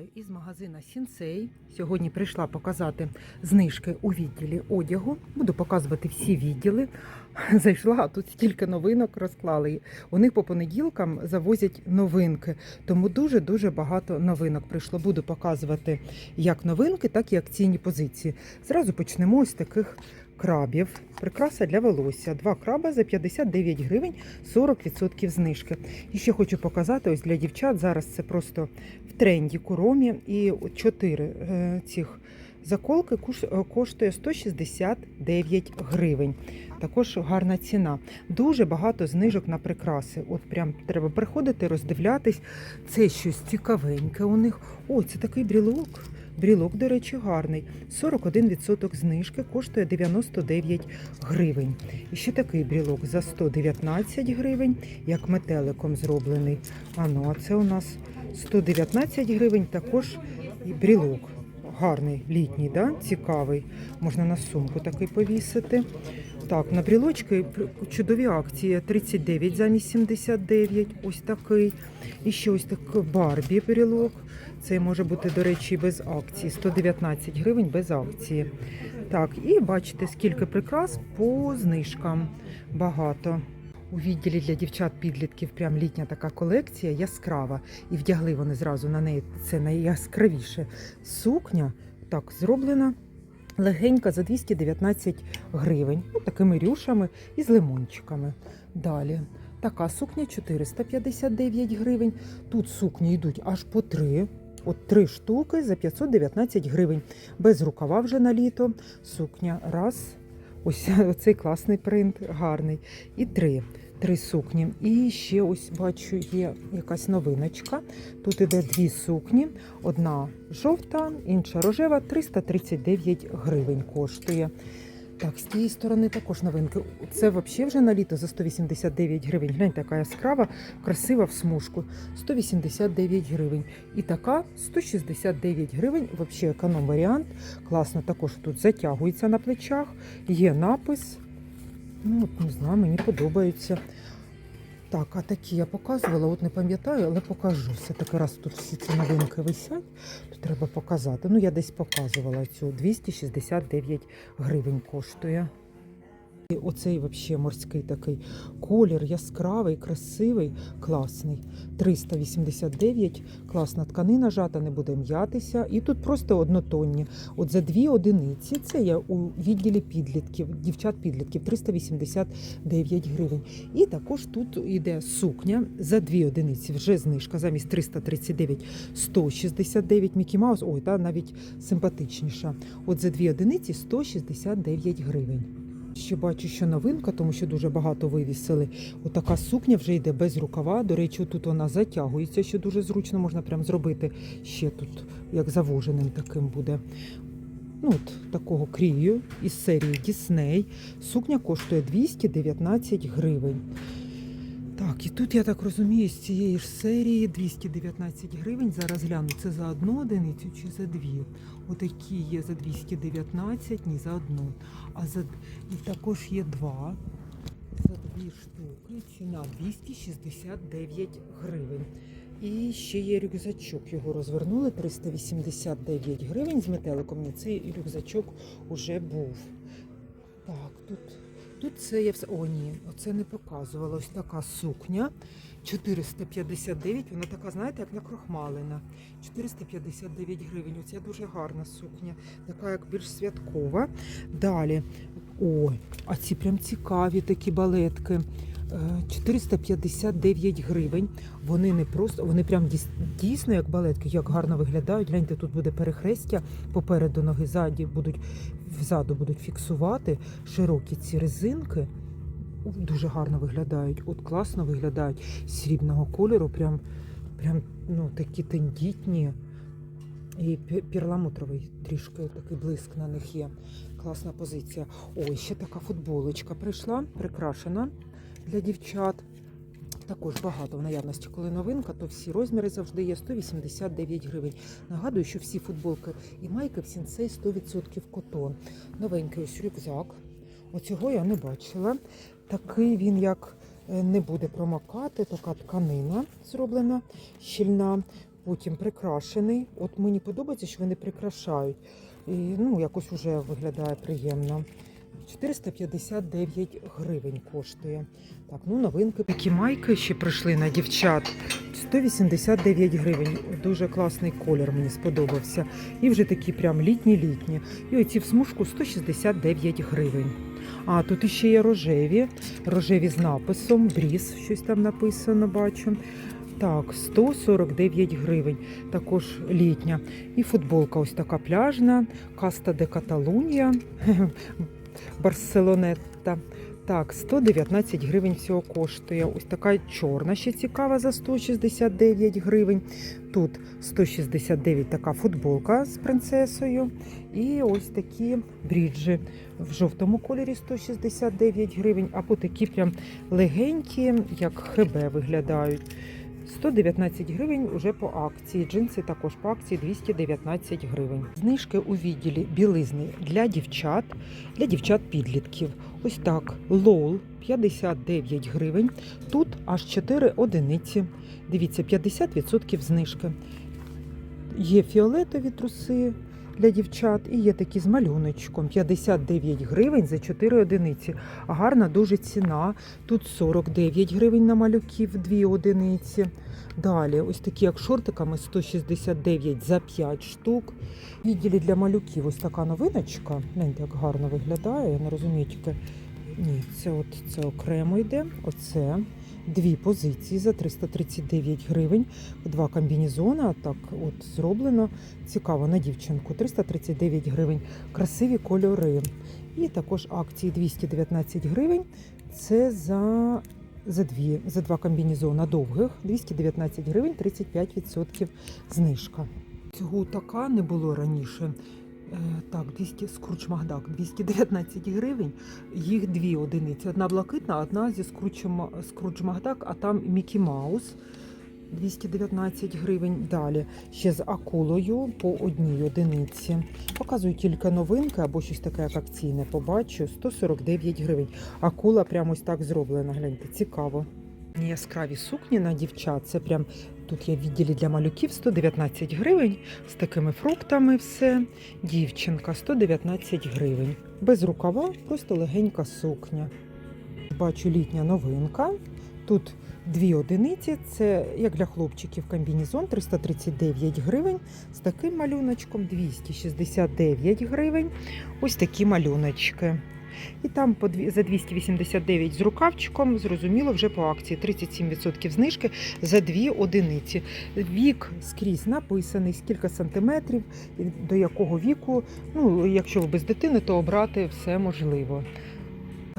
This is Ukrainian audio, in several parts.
Вітаю із магазина Сінсей. Сьогодні прийшла показати знижки у відділі одягу. Буду показувати всі відділи. Зайшла, а тут стільки новинок розклали. У них по понеділкам завозять новинки, тому дуже-дуже багато новинок прийшло. Буду показувати як новинки, так і акційні позиції. Зразу почнемо з таких крабів. Прикраса для волосся. Два краба за 59 гривень, 40% знижки. І ще хочу показати ось для дівчат. Зараз це просто в тренді куромі. І чотири е, цих заколки е, коштує 169 гривень. Також гарна ціна. Дуже багато знижок на прикраси. От прям треба приходити, роздивлятись. Це щось цікавеньке у них. О, це такий брілок. Брілок, до речі, гарний. 41% знижки коштує 99 гривень. І ще такий брілок за 119 гривень, як метеликом зроблений. А ну, а це у нас 119 гривень, також і брілок. Гарний, літній, да? цікавий. Можна на сумку такий повісити. Так, на брілочки чудові акції. 39 замість 79. Ось такий. І ще ось такий Барбі брілок. Це може бути, до речі, без акції. 119 гривень без акції. Так, і бачите, скільки прикрас по знижкам. Багато. У відділі для дівчат-підлітків прям літня така колекція яскрава. І вдягли вони зразу на неї це найяскравіше. Сукня так зроблена. Легенька за 219 гривень. Ну, такими рюшами і з лимончиками. Далі. Така сукня 459 гривень. Тут сукні йдуть аж по три. От три штуки за 519 гривень. Без рукава вже на літо. Сукня раз. Ось цей класний принт, гарний. І три. Три сукні. І ще ось бачу, є якась новиночка. Тут іде дві сукні. Одна жовта, інша рожева, 339 гривень коштує. Так, з тієї сторони також новинки. Це взагалі вже на літо за 189 гривень. Глянь, така яскрава, красива в смужку. 189 гривень. І така 169 гривень. Взагалі економ варіант. Класно, також тут затягується на плечах. Є напис. Ну, не знаю, мені подобається. Так, а такі я показувала, от не пам'ятаю, але покажу. Все-таки раз тут всі ці новинки висять, то треба показати. Ну, я десь показувала цю 269 гривень коштує. Оцей взагалі морський такий колір, яскравий, красивий, класний. 389, класна тканина жата, не буде м'ятися. І тут просто однотонні. От за дві одиниці, це я у відділі підлітків, дівчат-підлітків 389 гривень. І також тут йде сукня за дві одиниці. Вже знижка замість 339 169 Мікі Маус. Ой, та навіть симпатичніша. От за дві одиниці 169 гривень. Ще бачу, що новинка, тому що дуже багато вивісили. Отака сукня вже йде без рукава. До речі, тут вона затягується, що дуже зручно можна прям зробити ще тут, як завуженим таким буде. Ну, от такого крію із серії Дісней. Сукня коштує 219 гривень. Так, і тут, я так розумію, з цієї ж серії 219 гривень. Зараз гляну, це за одну одиницю чи за дві. Отакі є за 219, ні за одну. А за і також є два. За дві штуки ціна 269 гривень. І ще є рюкзачок. Його розвернули 389 гривень з метеликом. Цей рюкзачок уже був. Так, тут, тут це я все. О, ні, оце не показувала. Ось така сукня. 459, вона така, знаєте, як накрохмалена. 459 гривень. Оце дуже гарна сукня, така як більш святкова. Далі. О, а ці прям цікаві такі балетки. Е, 459 гривень. Вони не просто, вони прям дійсно як балетки, як гарно виглядають. Гляньте, тут буде перехрестя попереду ноги ззаді будуть взаду будуть фіксувати широкі ці резинки. Дуже гарно виглядають. От класно виглядають срібного кольору, прям, прям ну, такі тендітні. І перламутровий трішки такий блиск на них є. Класна позиція. Ой, ще така футболочка прийшла, прикрашена для дівчат. Також багато в наявності, коли новинка, то всі розміри завжди є 189 гривень. Нагадую, що всі футболки і майки в сінцей 100% котон. Новенький ось рюкзак. Оцього я не бачила. Такий він як е, не буде промокати, така тканина зроблена щільна. Потім прикрашений. От мені подобається, що вони прикрашають. І ну, якось вже виглядає приємно. 459 гривень коштує. Так, ну новинки. Такі майки ще прийшли на дівчат. 189 гривень. Дуже класний колір мені сподобався. І вже такі прям літні-літні. І оці в смужку 169 гривень. А тут іще є рожеві. Рожеві з написом, бріз, щось там написано, бачу. Так, 149 гривень, також літня. І футболка ось така пляжна, Каста де Каталунія, Барселонетта. Так, 119 гривень всього коштує. Ось така чорна ще цікава за 169 гривень. Тут 169 така футболка з принцесою. І ось такі бріджі в жовтому кольорі 169 гривень, або такі прям легенькі, як ХБ виглядають. 119 гривень уже по акції. Джинси також по акції 219 гривень. Знижки у відділі білизни для дівчат, для дівчат-підлітків. Ось так. Лол 59 гривень. Тут аж 4 одиниці. Дивіться, 50% знижки. Є фіолетові труси для дівчат і є такі з малюночком. 59 гривень за 4 одиниці. Гарна дуже ціна. Тут 49 гривень на малюків, 2 одиниці. Далі, ось такі як шортиками 169 за 5 штук. Відділі для малюків ось така новиночка. Гляньте, як гарно виглядає. Я не розумію тільки. Ні, це от це окремо йде. Оце дві позиції за 339 гривень. Два комбінезона. Так, от зроблено. Цікаво на дівчинку. 339 гривень. Красиві кольори. І також акції 219 гривень. Це за за дві, за два комбінезона довгих 219 гривень, 35% знижка. Цього така не було раніше. Е, Так, 200 скруч Макдак 219 гривень. Їх дві одиниці. Одна блакитна, одна зі скручем скруч Макдак, а там Мікі Маус. 219 гривень. Далі ще з акулою по одній одиниці. Показую тільки новинки або щось таке, як акційне. Побачу 149 гривень. Акула прямо ось так зроблена. Гляньте, цікаво. Яскраві сукні на дівчат. Це прям тут є в відділі для малюків 119 гривень з такими фруктами. Все. Дівчинка 119 гривень. Без рукава, просто легенька сукня. Бачу літня новинка. Тут дві одиниці. Це як для хлопчиків комбінезон 339 гривень. З таким малюночком 269 гривень. Ось такі малюночки. І там за 289 з рукавчиком, зрозуміло, вже по акції 37% знижки за дві одиниці. Вік скрізь написаний, скільки сантиметрів, до якого віку. Ну, якщо ви без дитини, то обрати все можливо.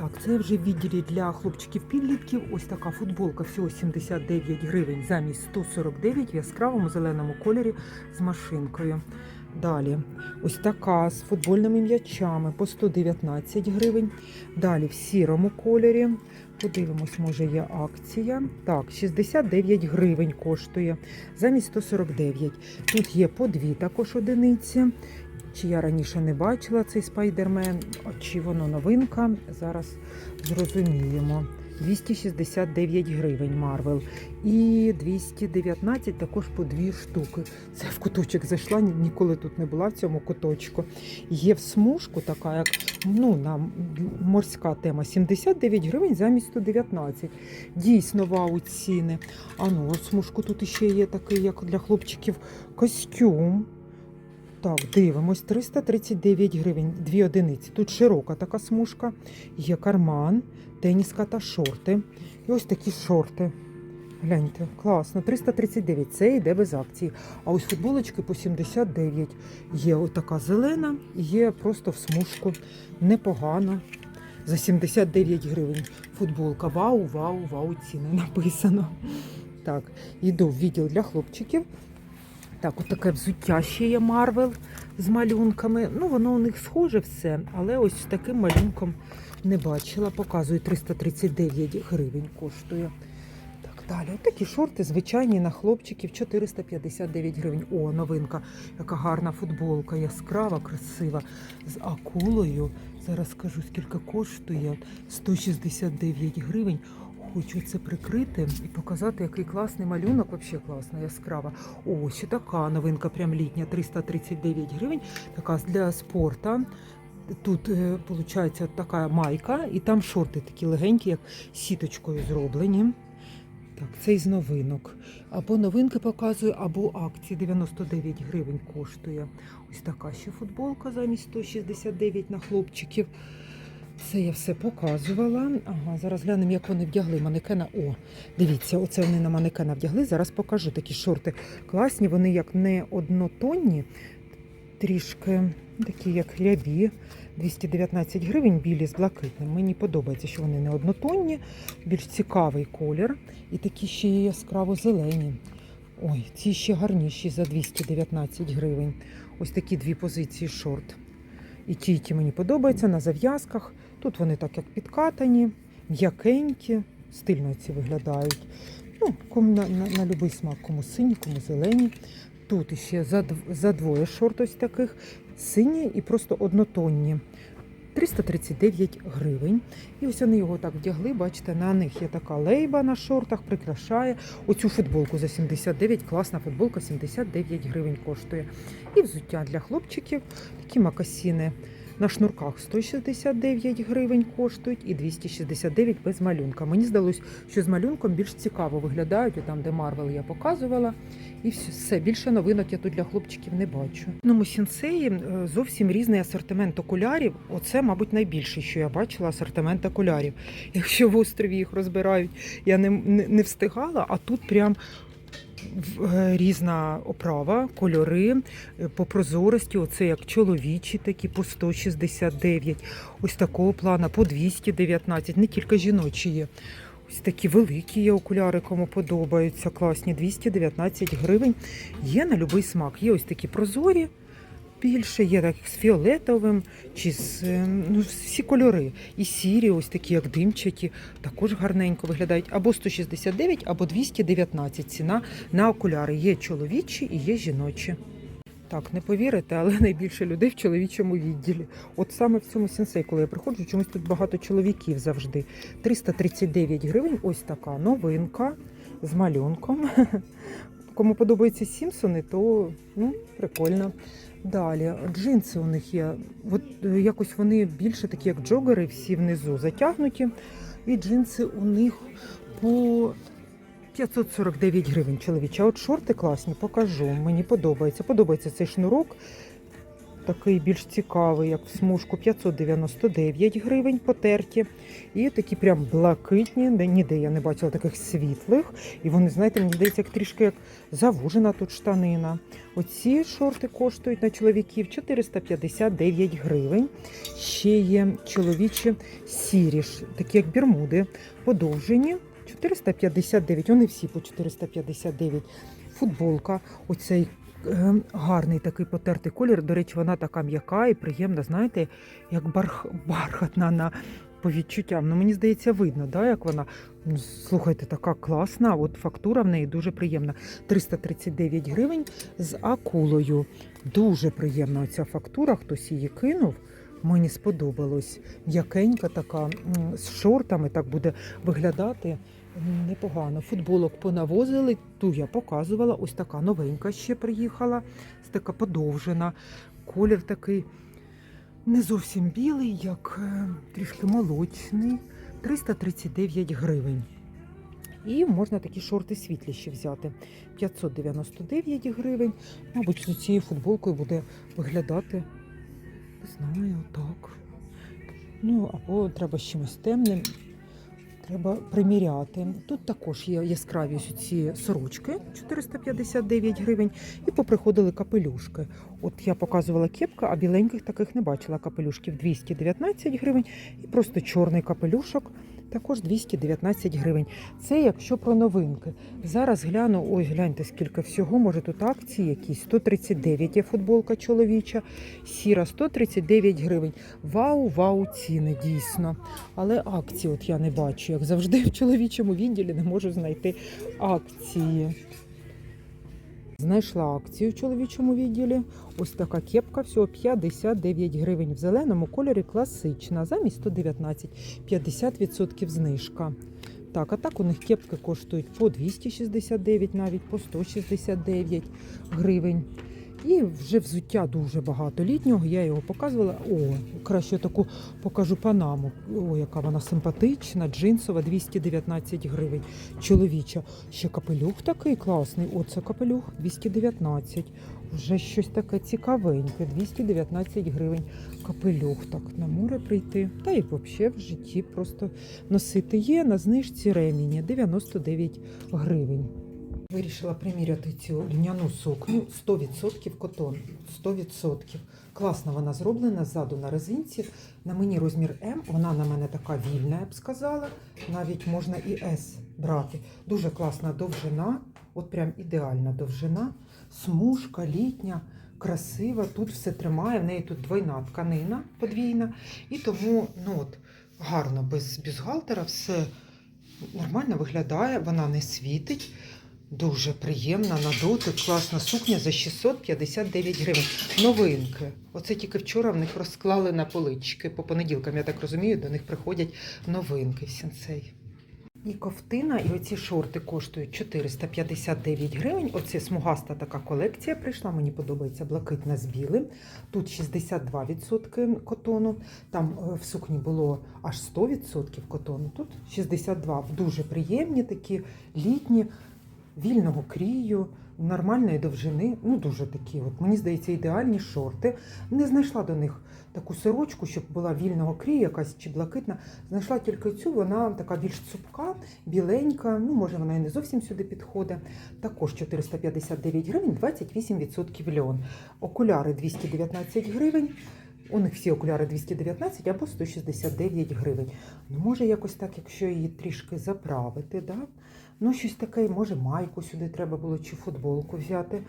Так, це вже відділі для хлопчиків-підлітків. Ось така футболка, всього 79 гривень замість 149 в яскравому зеленому кольорі з машинкою. Далі, ось така з футбольними м'ячами по 119 гривень. Далі в сірому кольорі. Подивимось, може є акція. Так, 69 гривень коштує замість 149. Тут є по дві також одиниці. Чи я раніше не бачила цей спайдермен, чи воно новинка. Зараз зрозуміємо. 269 гривень Марвел. І 219 також по дві штуки. Це в куточок зайшла, ніколи тут не була в цьому куточку. Є в смужку така, як ну, на морська тема 79 гривень замість 119. Дійсно вау ціни. А ну, смужку тут ще є такий, як для хлопчиків, костюм. Так, дивимось, 339 гривень, дві одиниці. Тут широка така смужка, є карман, теніска та шорти. І ось такі шорти. Гляньте, класно, 339, це йде без акції. А ось футболочки по 79. Є отака зелена, є просто в смужку. Непогано. За 79 гривень. Футболка. Вау, вау, вау, ціни написано. Так, йду в відділ для хлопчиків. Так, от таке взуття ще є Марвел з малюнками. Ну, воно у них схоже все, але ось з таким малюнком не бачила. Показую 339 гривень коштує. Так, далі. От такі шорти звичайні на хлопчиків 459 гривень. О, новинка. Яка гарна футболка, яскрава, красива. З акулою. Зараз скажу, скільки коштує. 169 гривень. Хочу це прикрити і показати, який класний малюнок, взагалі класна, яскрава. О, ще така новинка, прям літня, 339 гривень. Така для спорту. Тут виходить така майка, і там шорти такі легенькі, як сіточкою зроблені. Так, це із новинок. Або новинки показую, або акції 99 гривень коштує. Ось така ще футболка замість 169 на хлопчиків. Це я все показувала. Ага, зараз глянемо, як вони вдягли манекена. О, дивіться, оце вони на манекена вдягли. Зараз покажу такі шорти класні. Вони як не однотонні, трішки такі, як рябі. 219 гривень білі з блакитним. Мені подобається, що вони не однотонні, більш цікавий колір. І такі ще є яскраво зелені. Ой, ці ще гарніші за 219 гривень. Ось такі дві позиції шорт. І ті, і ті мені подобаються на зав'язках. Тут вони так як підкатані, м'якенькі, стильно ці виглядають. Ну, кому на, на, на будь-який смак, кому сині, кому зелені. Тут ще за, двоє шорт ось таких, сині і просто однотонні. 339 гривень. І ось вони його так вдягли. Бачите, на них є така лейба на шортах, прикрашає. Оцю футболку за 79, класна футболка, 79 гривень коштує. І взуття для хлопчиків, такі макасіни на шнурках 169 гривень коштують і 269 без малюнка. Мені здалось, що з малюнком більш цікаво виглядають, там, де Марвел я показувала. І все, більше новинок я тут для хлопчиків не бачу. Ну, сінсеї е, зовсім різний асортимент окулярів. Оце, мабуть, найбільший, що я бачила, асортимент окулярів. Якщо в острові їх розбирають, я не, не, не встигала, а тут прям. Е, Різна оправа, кольори е, по прозорості. Оце як чоловічі, такі по 169, ось такого плана по 219, не тільки жіночі є. Ось такі великі є окуляри, кому подобаються, класні, 219 гривень. Є на будь-який смак. Є ось такі прозорі, більше, є так з фіолетовим, чи з е, ну, всі кольори. І сірі, ось такі, як димчаті, також гарненько виглядають. Або 169, або 219 ціна на окуляри. Є чоловічі і є жіночі. Так, не повірите, але найбільше людей в чоловічому відділі. От саме в цьому сенсей, коли я приходжу, чомусь тут багато чоловіків завжди. 339 гривень, ось така новинка з малюнком. Кому подобаються Сімпсони, то ну, прикольно. Далі, джинси у них є. От е, якось вони більше такі, як джогери, всі внизу затягнуті. І джинси у них по 549 гривень чоловіча. От шорти класні, покажу. Мені подобається. Подобається цей шнурок. Такий більш цікавий, як в смужку 599 гривень потерті. І такі прям блакитні, ніде я не бачила таких світлих. І вони, знаєте, мені здається, як трішки як завужена тут штанина. Оці шорти коштують на чоловіків 459 гривень. Ще є чоловічі сірі, такі як бірмуди, подовжені. 459, вони всі по 459. Футболка, оцей гарний такий потертий колір. До речі, вона така м'яка і приємна, знаєте, як барх, бархатна на по відчуттям. Ну, мені здається, видно, да, як вона. Ну, Слухайте, така класна. От фактура в неї дуже приємна. 339 гривень з акулою. Дуже приємна ця фактура. Хтось її кинув. Мені сподобалось. М'якенька така, з шортами так буде виглядати непогано. Футболок понавозили, ту я показувала. Ось така новенька ще приїхала, така подовжена. Колір такий не зовсім білий, як е, трішки молочний. 339 гривень. І можна такі шорти світліші взяти. 599 гривень. Мабуть, з цією футболкою буде виглядати, не знаю, отак. Ну, або треба з чимось темним. Треба приміряти. Тут також є яскраві ці сорочки 459 гривень. І поприходили капелюшки. От я показувала кепка, а біленьких таких не бачила капелюшків 219 гривень. І просто чорний капелюшок також 219 гривень. Це якщо про новинки. Зараз гляну, ой, гляньте, скільки всього. Може тут акції якісь. 139 є футболка чоловіча, сіра 139 гривень. Вау, вау, ціни дійсно. Але акції от я не бачу. Як завжди в чоловічому відділі не можу знайти акції. Знайшла акцію в чоловічому відділі. Ось така кепка, всього 59 гривень в зеленому кольорі класична, замість 119, 50% знижка. Так, а так у них кепки коштують по 269, навіть по 169 гривень. І вже взуття дуже багато літнього. Я його показувала. О, краще таку покажу панаму. О, яка вона симпатична, джинсова, 219 гривень. Чоловіча. Ще капелюх такий класний. Оце капелюх 219. Вже щось таке цікавеньке. 219 гривень. Капелюх так на море прийти. Та й взагалі в житті просто носити є на знижці ремені 99 гривень. Вирішила приміряти цю льняну сукню 100% котон. 100%. Класно вона зроблена ззаду на резинці. На мені розмір М, вона на мене така вільна, я б сказала. Навіть можна і С брати. Дуже класна довжина, от прям ідеальна довжина, смужка, літня, красива. Тут все тримає. В неї тут двойна тканина подвійна. І тому ну от, гарно без бюстгальтера все нормально виглядає, вона не світить. Дуже приємна на дотик, класна сукня за 659 гривень. Новинки. Оце тільки вчора в них розклали на полички. По понеділкам, я так розумію, до них приходять новинки сенсей. І ковтина, і оці шорти коштують 459 гривень. Оце смугаста така колекція прийшла. Мені подобається блакитна з білим. Тут 62% котону. Там е, в сукні було аж 100% котону. Тут 62%. Дуже приємні такі літні вільного крію, нормальної довжини. Ну, дуже такі. От мені здається, ідеальні шорти. Не знайшла до них таку сорочку, щоб була вільного крію, якась чи блакитна. Знайшла тільки цю, вона така більш цупка, біленька. Ну, може, вона і не зовсім сюди підходить. Також 459 гривень, 28% льон. Окуляри 219 гривень. У них всі окуляри 219 або 169 гривень. Ну, може, якось так, якщо її трішки заправити, да? Ну щось таке, може, майку сюди треба було чи футболку взяти.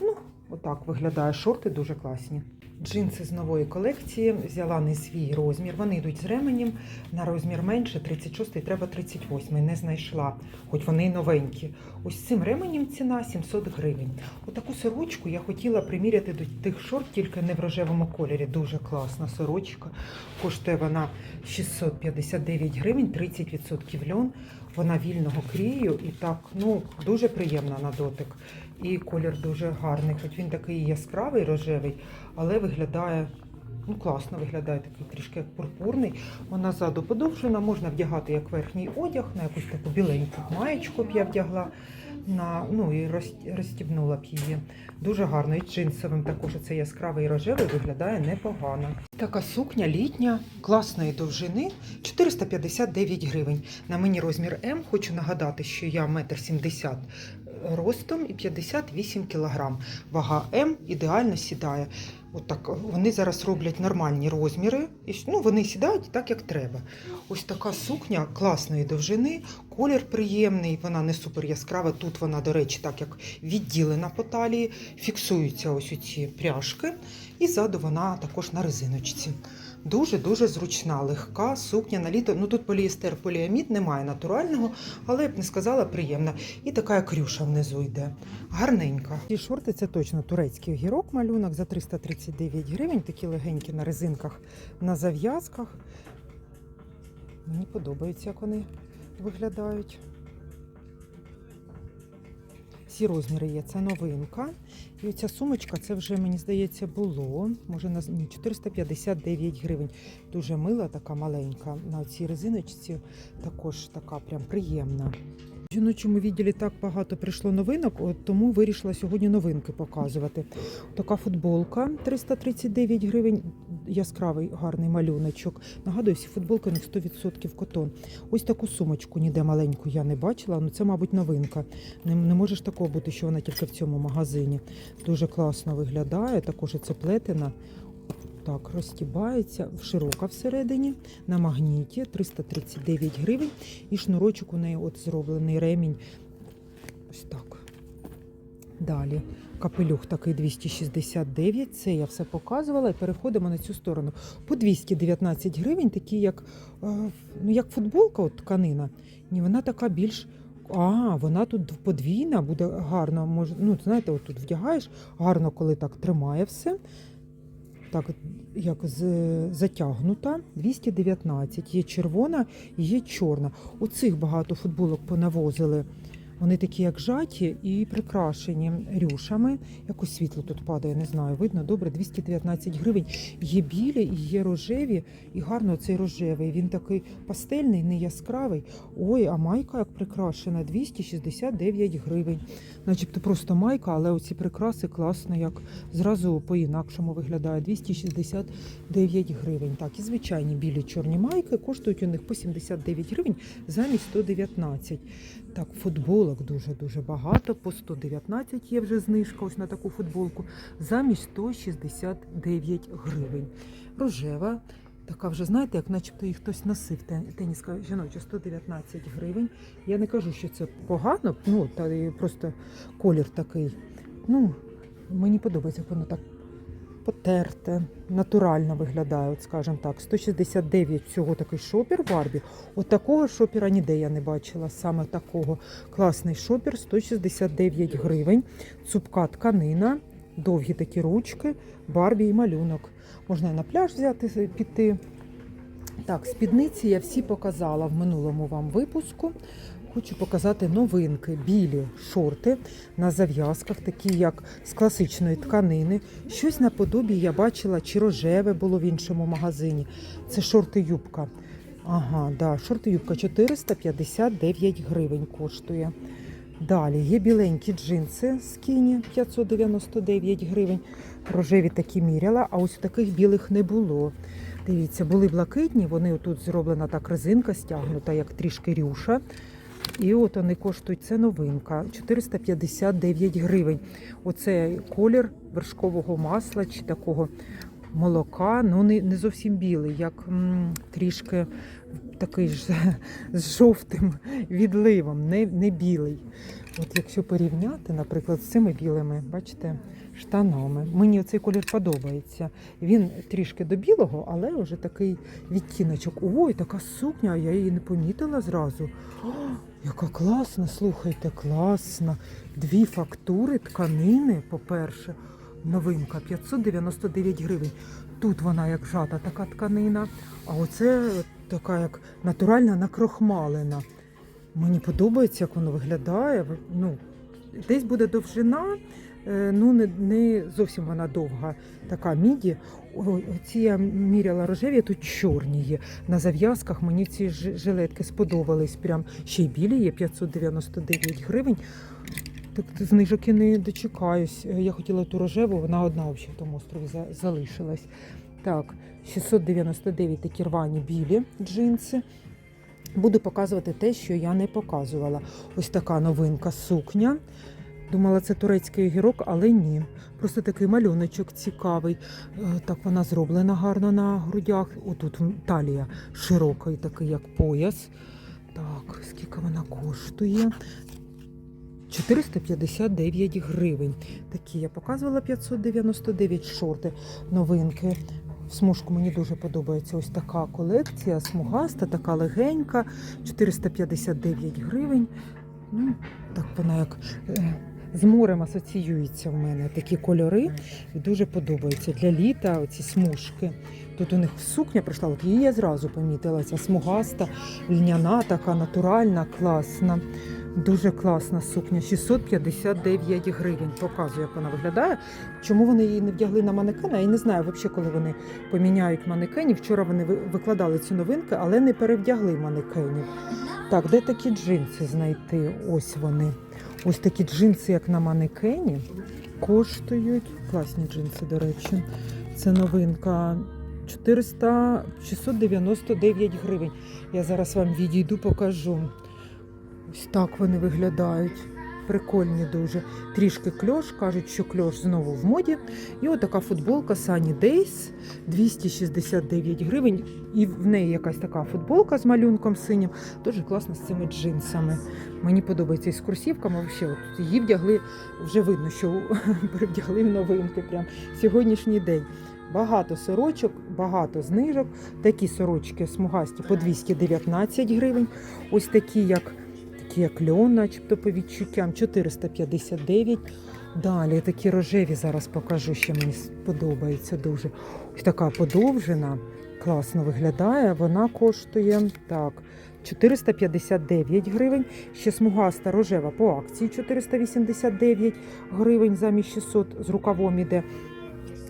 Ну, отак виглядає. Шорти дуже класні. Джинси з нової колекції взяла не свій розмір. Вони йдуть з ременем на розмір менше, 36 треба 38 Не знайшла, хоч вони новенькі. Ось цим ременем ціна 700 гривень. Отаку сорочку я хотіла приміряти до тих шорт, тільки не в рожевому кольорі. Дуже класна сорочка. Коштує вона 659 гривень, 30% льон. Вона вільного крію і так, ну, дуже приємна на дотик. І колір дуже гарний, хоч він такий яскравий, рожевий, але виглядає ну, класно, виглядає такий трішки як пурпурний. Вона ззаду подовжена, можна вдягати як верхній одяг, на якусь таку біленьку маєчку б я вдягла. На, ну і розстібнула б її. Дуже гарно. І джинсовим також це яскравий рожевий виглядає непогано. Така сукня літня, класної довжини 459 гривень. На мені розмір М. Хочу нагадати, що я 1,70 м ростом і 58 кг. Вага М ідеально сідає. Отак вони зараз роблять нормальні розміри. І ну, вони сідають так, як треба. Ось така сукня класної довжини, колір приємний, вона не супер яскрава. Тут вона, до речі, так як відділена по талії, фіксуються ось ці пряжки, і ззаду вона також на резиночці. Дуже-дуже зручна, легка сукня на літо. Ну тут поліестер, поліамід немає натурального, але я б не сказала приємна. І така крюша внизу йде. Гарненька. Ці шорти це точно турецький огірок малюнок за 339 гривень. Такі легенькі на резинках, на зав'язках. Мені подобається, як вони виглядають. Всі розміри є, це новинка. І оця сумочка, це вже, мені здається, було. Може, на 459 гривень. Дуже мила, така маленька. На цій резиночці також така прям приємна. В жіночому відділі так багато прийшло новинок, от тому вирішила сьогодні новинки показувати. Така футболка 339 гривень, яскравий гарний малюночок. Нагадую, всі футболки них 100% котон. Ось таку сумочку ніде маленьку я не бачила, ну це, мабуть, новинка. Не, не може ж такого бути, що вона тільки в цьому магазині. Дуже класно виглядає, також це плетена. Так, розтібається, широка всередині, на магніті 339 гривень. І шнурочок у неї от зроблений ремінь. Ось так. Далі. Капелюх такий 269. Це я все показувала. І переходимо на цю сторону. По 219 гривень, такі як, е, ну, як футболка, от тканина. Ні, вона така більш. А, вона тут подвійна, буде гарно. Може, ну, знаєте, от тут вдягаєш, гарно, коли так тримає все. так як затягнута 219. Є червона і є чорна. У цих багато футболок понавозили. Вони такі, як жаті, і прикрашені рюшами. Якось світло тут падає, не знаю. Видно, добре, 219 гривень. Є білі і є рожеві, і гарно цей рожевий. Він такий пастельний, не яскравий. Ой, а майка як прикрашена 269 гривень. Начебто просто майка, але оці прикраси класно, як зразу по-інакшому виглядає. 269 гривень. Так, і звичайні білі чорні майки коштують у них по 79 гривень замість 119. Так, футболок дуже-дуже багато. По 119 є вже знижка ось на таку футболку. Замість 169 гривень. Рожева. Така вже, знаєте, як начебто їх хтось носив. Те- Теніска жіноча 119 гривень. Я не кажу, що це погано, ну та просто колір такий. Ну, мені подобається, як воно так потерте, натурально виглядає, от скажімо так. 169 всього такий шопер Барбі. От такого шопера ніде я не бачила. Саме такого класний шопер 169 гривень. Цупка тканина, довгі такі ручки, Барбі і малюнок. Можна і на пляж взяти, піти. Так, спідниці я всі показала в минулому вам випуску. Хочу показати новинки, білі шорти на зав'язках, такі як з класичної тканини. Щось наподобі я бачила, чи рожеве було в іншому магазині. Це шорти-юбка. Ага, да, шорти-юбка 459 гривень коштує. Далі є біленькі джинси скіні 599 гривень. Рожеві такі міряла, а ось таких білих не було. Дивіться, були блакитні, вони отут зроблена так резинка стягнута, як трішки рюша. І от вони коштують, це новинка, 459 гривень. Оце колір вершкового масла чи такого молока, ну не, не зовсім білий, як м, трішки такий ж з жовтим відливом, не, не білий. От якщо порівняти, наприклад, з цими білими, бачите, штанами. Мені цей колір подобається. Він трішки до білого, але вже такий відтіночок. Ой, така сукня, я її не помітила зразу. Яка класна, слухайте, класна. Дві фактури тканини, по-перше, новинка 599 гривень. Тут вона як жата, така тканина, а оце така як натуральна накрохмалена. Мені подобається, як воно виглядає. Ну, десь буде довжина, ну не, не зовсім вона довга, така міді. Оці я міряла рожеві, тут чорні є. На зав'язках мені ці жилетки сподобались. Прям ще й білі є 599 гривень. Так знижок і не дочекаюсь. Е, Я хотіла ту рожеву, вона одна в тому острові за- залишилась. Так, 699 такі рвані білі джинси. Буду показувати те, що я не показувала. Ось така новинка сукня. Думала, це турецький огірок, але ні. Просто такий малюночок цікавий. Е, Так вона зроблена гарно на грудях. Отут талія широка такий, як пояс. Так, скільки вона коштує? 459 гривень. Такі я показувала 599 шорти, новинки. В смужку мені дуже подобається ось така колекція, смугаста, така легенька, 459 гривень. Ну, так вона як е, з морем асоціюється в мене. Такі кольори і дуже подобаються. Для літа оці смужки. Тут у них сукня прийшла, от її я зразу помітила. Ця смугаста, льняна, така натуральна, класна. Дуже класна сукня, 659 гривень. Показую, як вона виглядає. Чому вони її не вдягли на манекена? Я не знаю взагалі, коли вони поміняють манекенів. Вчора вони ви- викладали ці новинки, але не перевдягли манекенів. Так, де такі джинси знайти? Ось вони. Ось такі джинси, як на манекені, коштують. Класні джинси, до речі. Це новинка. 400, 699 гривень. Я зараз вам відійду, покажу. Ось так вони виглядають. Прикольні дуже. Трішки кльош, кажуть, що кльош знову в моді. І отака футболка Sunny Days 269 гривень. І в неї якась така футболка з малюнком синім. Дуже класно з цими джинсами. Мені подобається і з курсівками. Взагалі, от її вдягли, вже видно, що перевдягли в новинки. Прям сьогоднішній день. Багато сорочок, багато знижок. Такі сорочки смугасті по 219 гривень. Ось такі, як як льон, начебто по відчуттям 459. Далі такі рожеві зараз покажу, ще мені сподобається дуже. Ось така подовжена, класно виглядає. Вона коштує так. 459 гривень, ще смугаста рожева по акції 489 гривень замість 600 з рукавом іде.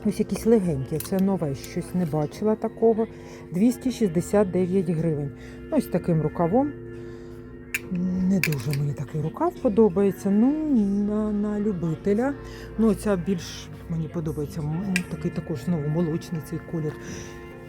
Ось якісь легенькі, це нове, щось не бачила такого. 269 гривень. Ось таким рукавом. Не дуже мені такий рукав подобається. Ну, на, на любителя. Ну, ця більш мені подобається. Такий також знову молочний цей колір.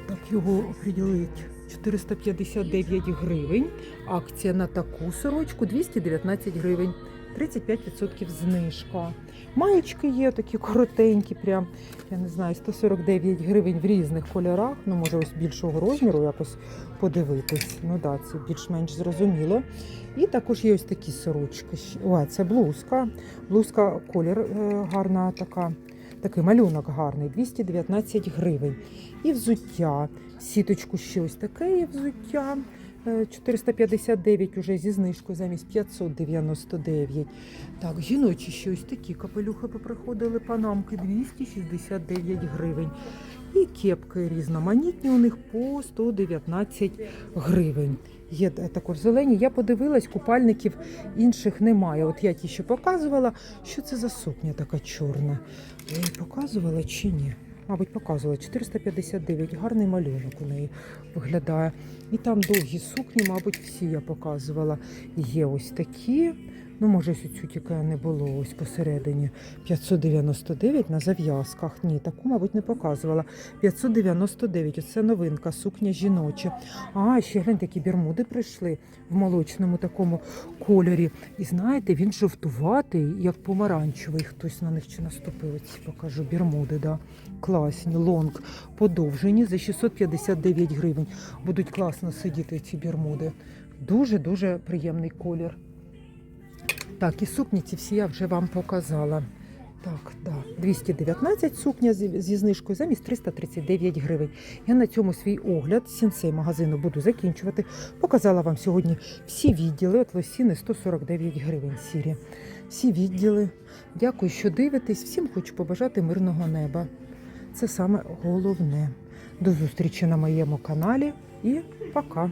Так його приділить 459 гривень. Акція на таку сорочку 219 гривень. 35% знижка. Маєчки є такі коротенькі, прям, я не знаю, 149 гривень в різних кольорах. Ну, може, ось більшого розміру якось подивитись. Ну да, це більш-менш зрозуміло. І також є ось такі сорочки. ще. О, це блузка. Блузка колір е, гарна така. Такий малюнок гарний, 219 гривень. І взуття. Сіточку ще ось таке є взуття. Е, 459 уже зі знижкою замість 599. Так, жіночі ще ось такі капелюхи поприходили панамки 269 гривень. І кепки різноманітні у них по 119 гривень. Є також зелені. Я подивилась, купальників інших немає. От я ті, що показувала, що це за сукня така чорна. Я її показувала чи ні? Мабуть, показувала 459. Гарний малюнок у неї виглядає. І там довгі сукні, мабуть, всі я показувала. Є ось такі. Ну, може, ось цю тільки не було ось посередині. 599 на зав'язках. Ні, таку, мабуть, не показувала. 599. Оце новинка, сукня жіноча. А, ще гляньте, які бермуди прийшли в молочному такому кольорі. І знаєте, він жовтуватий, як помаранчевий. Хтось на них чи наступив. Ось покажу. Бермуди, да. Класні, лонг, подовжені за 659 гривень. Будуть класно сидіти ці бермуди. Дуже-дуже приємний колір. Так, і сукні ці всі я вже вам показала. Так, да. 219 сукня зі, знижкою замість 339 гривень. Я на цьому свій огляд сінсей магазину буду закінчувати. Показала вам сьогодні всі відділи. От лосіни 149 гривень сірі. Всі відділи. Дякую, що дивитесь. Всім хочу побажати мирного неба. Це саме головне. До зустрічі на моєму каналі і пока.